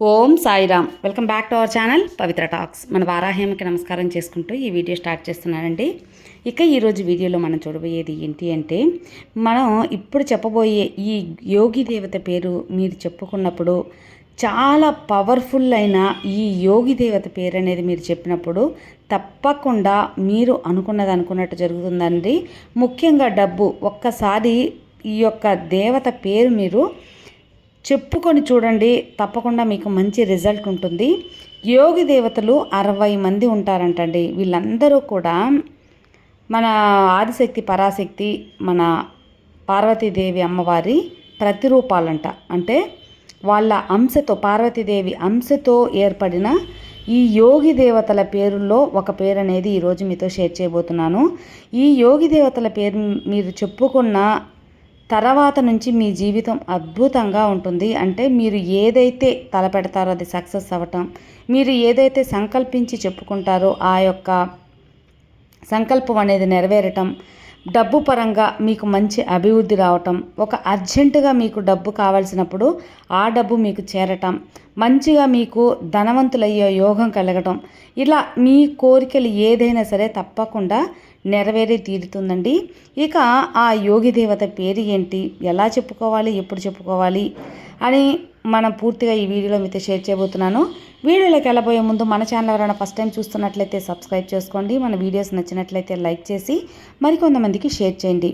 Om Sairam. Welcome back to our channel Pavitra Talks. మన వారాహేమకి నమస్కారం చేసుకుంటూ ఈ వీడియో స్టార్ట్ చేస్తున్నానండి. ఇక ఈరోజు వీడియోలో మనం చూడబోయేది ఏంటి అంటే మనం ఇప్పుడు చెప్పబోయే ఈ యోగి దేవత పేరు మీరు చెప్పుకున్నప్పుడు చాలా పవర్ఫుల్ అయిన ఈ యోగి దేవత పేరు అనేది మీరు చెప్పినప్పుడు తప్పకుండా మీరు అనుకున్నది అనుకున్నట్టు జరుగుతుందండి. ముఖ్యంగా డబ్బు. ఒక్కసారి ఈ యొక్క దేవత పేరు మీరు చెప్పుకొని చూడండి తప్పకుండా మీకు మంచి రిజల్ట్ ఉంటుంది. యోగి దేవతలు అరవై మంది ఉంటారంటండి. వీళ్ళందరూ కూడా మన ఆదిశక్తి పరాశక్తి మన పార్వతీదేవి అమ్మవారి ప్రతిరూపాలంట. అంటే వాళ్ళ అంశతో పార్వతీదేవి అంశతో ఏర్పడిన ఈ యోగి దేవతల పేరుల్లో ఒక పేరు అనేది ఈరోజు మీతో షేర్ చేయబోతున్నాను. ఈ యోగి దేవతల పేరు మీరు చెప్పుకున్న తర్వాత నుంచి మీ జీవితం అద్భుతంగా ఉంటుంది. అంటే మీరు ఏదైతే తలపెడతారో అది సక్సెస్ అవ్వటం మీరు ఏదైతే సంకల్పించి చెప్పుకుంటారో ఆ యొక్క సంకల్పం అనేది నెరవేరటం డబ్బు పరంగా మీకు మంచి అభివృద్ధి రావటం ఒక అర్జెంటుగా మీకు డబ్బు కావాల్సినప్పుడు ఆ డబ్బు మీకు చేరటం మంచిగా మీకు ధనవంతులయ్యే యోగం కలగటం. ఇలా మీ కోరికలు ఏదైనా సరే తప్పకుండా నెరవేరి తీరుతుందండి. ఇక ఆ యోగి దేవత పేరు ఏంటి? ఎలా చెప్పుకోవాలి? ఎప్పుడు చెప్పుకోవాలి? అని మనం పూర్తిగా ఈ వీడియోలో మీతో షేర్ చేయబోతున్నాను. వీడియోలోకి వెళ్ళబోయే ముందు మన ఛానల్ ఎవరైనా ఫస్ట్ టైం చూస్తున్నట్లయితే సబ్స్క్రైబ్ చేసుకోండి. మన వీడియోస్ నచ్చినట్లయితే లైక్ చేసి మరికొంతమందికి షేర్ చేయండి.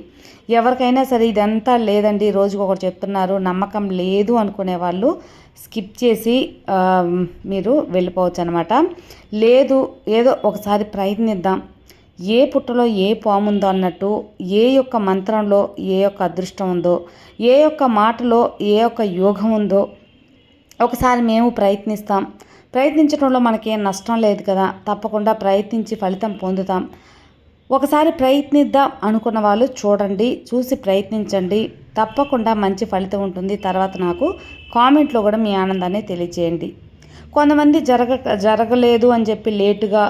ఎవరికైనా సరే ఇదంతా లేదండి రోజుకు ఒకటి చెప్తున్నారు నమ్మకం లేదు అనుకునే వాళ్ళు స్కిప్ చేసి మీరు వెళ్ళిపోవచ్చు అనమాట లేదు ఏదో ఒకసారి ప్రయత్నిద్దాం. ఏ పుట్టలో ఏ పాముందో అన్నట్టు ఏ యొక్క మంత్రంలో ఏ యొక్క అదృష్టం ఉందో ఏ యొక్క మాటలో ఏ యొక్క యోగం ఉందో ఒకసారి మేము ప్రయత్నిస్తాం. ప్రయత్నించడంలో మనకేం నష్టం లేదు కదా. తప్పకుండా ప్రయత్నించి ఫలితం పొందుతాం. ఒకసారి ప్రయత్నిద్దాం అనుకున్న వాళ్ళు చూడండి చూసి ప్రయత్నించండి. తప్పకుండా మంచి ఫలితం ఉంటుంది. తర్వాత నాకు కామెంట్లో కూడా మీ ఆనందాన్ని తెలియజేయండి కొంతమంది జరగ జరగలేదు అని చెప్పి లేటుగా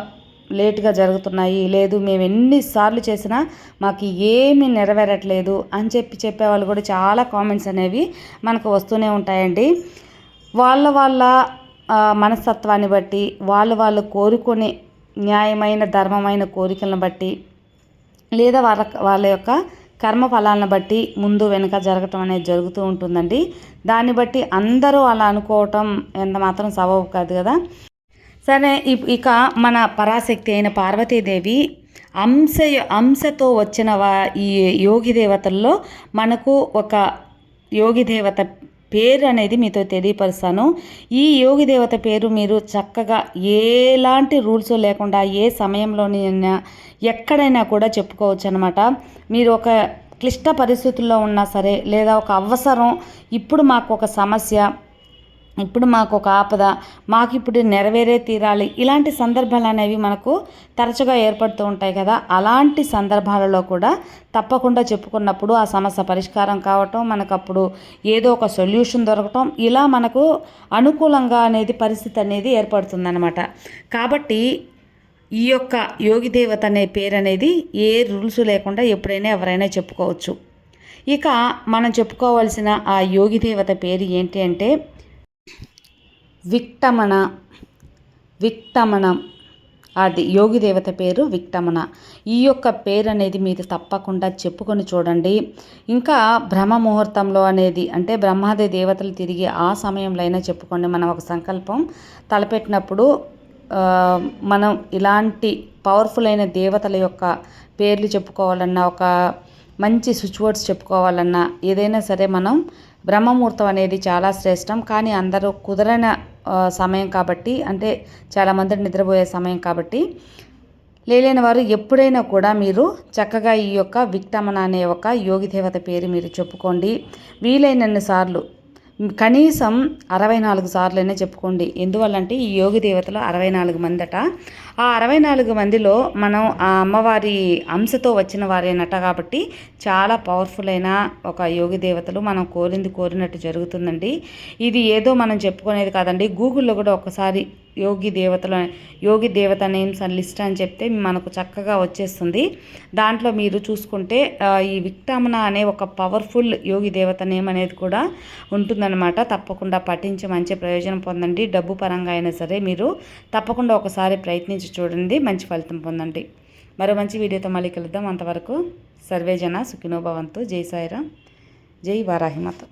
లేటుగా జరుగుతున్నాయి. లేదు మేము ఎన్నిసార్లు చేసినా మాకు ఏమీ నెరవేరట్లేదు అని చెప్పి చెప్పేవాళ్ళు కూడా చాలా కామెంట్స్ అనేవి మనకు వస్తూనే ఉంటాయండి. వాళ్ళ వాళ్ళ మనస్తత్వాన్ని బట్టి వాళ్ళు వాళ్ళు కోరుకునే న్యాయమైన ధర్మమైన కోరికలను బట్టి లేదా వాళ్ళ వాళ్ళ యొక్క కర్మ ఫలాలను బట్టి ముందు వెనుక జరగటం అనేది జరుగుతూ ఉంటుందండి. దాన్ని బట్టి అందరూ అలా అనుకోవటం ఎంత మాత్రం సబబు కాదు కదా. సరే ఇక మన పరాశక్తి అయిన పార్వతీదేవి అంశ అంశతో వచ్చిన ఈ యోగి దేవతల్లో మనకు ఒక యోగి దేవత పేరు అనేది మీతో తెలియపరుస్తాను. ఈ యోగి దేవత పేరు మీరు చక్కగా ఎలాంటి రూల్స్ లేకుండా ఏ సమయంలోనైనా ఎక్కడైనా కూడా చెప్పుకోవచ్చు అనమాట మీరు ఒక క్లిష్ట పరిస్థితుల్లో ఉన్నా సరే లేదా ఒక అవసరం ఇప్పుడు మాకు ఒక సమస్య ఇప్పుడు మాకు ఒక ఆపద మాకు ఇప్పుడు నెరవేరే తీరాలి. ఇలాంటి సందర్భాలు అనేవి మనకు తరచుగా ఏర్పడుతూ ఉంటాయి కదా. అలాంటి సందర్భాలలో కూడా తప్పకుండా చెప్పుకున్నప్పుడు ఆ సమస్య పరిష్కారం కావటం మనకు అప్పుడు ఏదో ఒక సొల్యూషన్ దొరకటం ఇలా మనకు అనుకూలంగా అనేది పరిస్థితి అనేది ఏర్పడుతుందన్నమాట. కాబట్టి ఈ యొక్క యోగి దేవత అనే పేరు అనేది ఏ రూల్స్ లేకుండా ఎప్పుడైనా ఎవరైనా చెప్పుకోవచ్చు. ఇక మనం చెప్పుకోవాల్సిన ఆ యోగి దేవత పేరు ఏంటి అంటే విక్టమణ విక్టమణం. అది యోగి దేవత పేరు విక్టమణ. ఈ యొక్క పేరు అనేది మీరు తప్పకుండా చెప్పుకొని చూడండి. ఇంకా బ్రహ్మ ముహూర్తంలో అనేది అంటే బ్రహ్మాది దేవతలు తిరిగి ఆ సమయంలో అయినా చెప్పుకోండి. మనం ఒక సంకల్పం తలపెట్టినప్పుడు మనం ఇలాంటి పవర్ఫుల్ అయిన దేవతల యొక్క పేర్లు చెప్పుకోవాలన్నా ఒక మంచి స్విచ్ వర్డ్స్ చెప్పుకోవాలన్నా ఏదైనా సరే మనం బ్రహ్మముహూర్తం అనేది చాలా శ్రేష్టం. కానీ అందరూ కుదరన సమయం కాబట్టి అంటే చాలామంది నిద్రపోయే సమయం కాబట్టి లేలేని వారు ఎప్పుడైనా కూడా మీరు చక్కగా ఈ యొక్క విక్టమన అనే ఒక యోగి దేవత పేరు మీరు చెప్పుకోండి. వీలైనన్ని సార్లు కనీసం అరవై నాలుగు సార్లైనా చెప్పుకోండి. ఎందువల్లంటే ఈ యోగి దేవతలు అరవై నాలుగు మందట. ఆ అరవై నాలుగు మందిలో మనం ఆ అమ్మవారి అంశతో వచ్చిన వారేనట కాబట్టి చాలా పవర్ఫుల్ అయిన ఒక యోగి దేవతలు మనం కోరింది కోరినట్టు జరుగుతుందండి. ఇది ఏదో మనం చెప్పుకునేది కాదండి. గూగుల్లో కూడా ఒకసారి యోగి దేవతల యోగి దేవత నేమ్స్ అని లిస్ట్ అని చెప్తే మనకు చక్కగా వచ్చేస్తుంది. దాంట్లో మీరు చూసుకుంటే ఈ విక్టామన అనే ఒక పవర్ఫుల్ యోగి దేవత నేమ్ అనేది కూడా ఉంటుందన్నమాట. తప్పకుండా పఠించి మంచి ప్రయోజనం పొందండి. డబ్బు పరంగా అయినా సరే మీరు తప్పకుండా ఒకసారి ప్రయత్నించి చూడండి. మంచి ఫలితం పొందండి. మరో మంచి వీడియోతో మళ్ళీ కలుద్దాం. అంతవరకు సర్వేజన సుఖినోభవంతు జై సాయిరామ్. జై వారాహిమతో.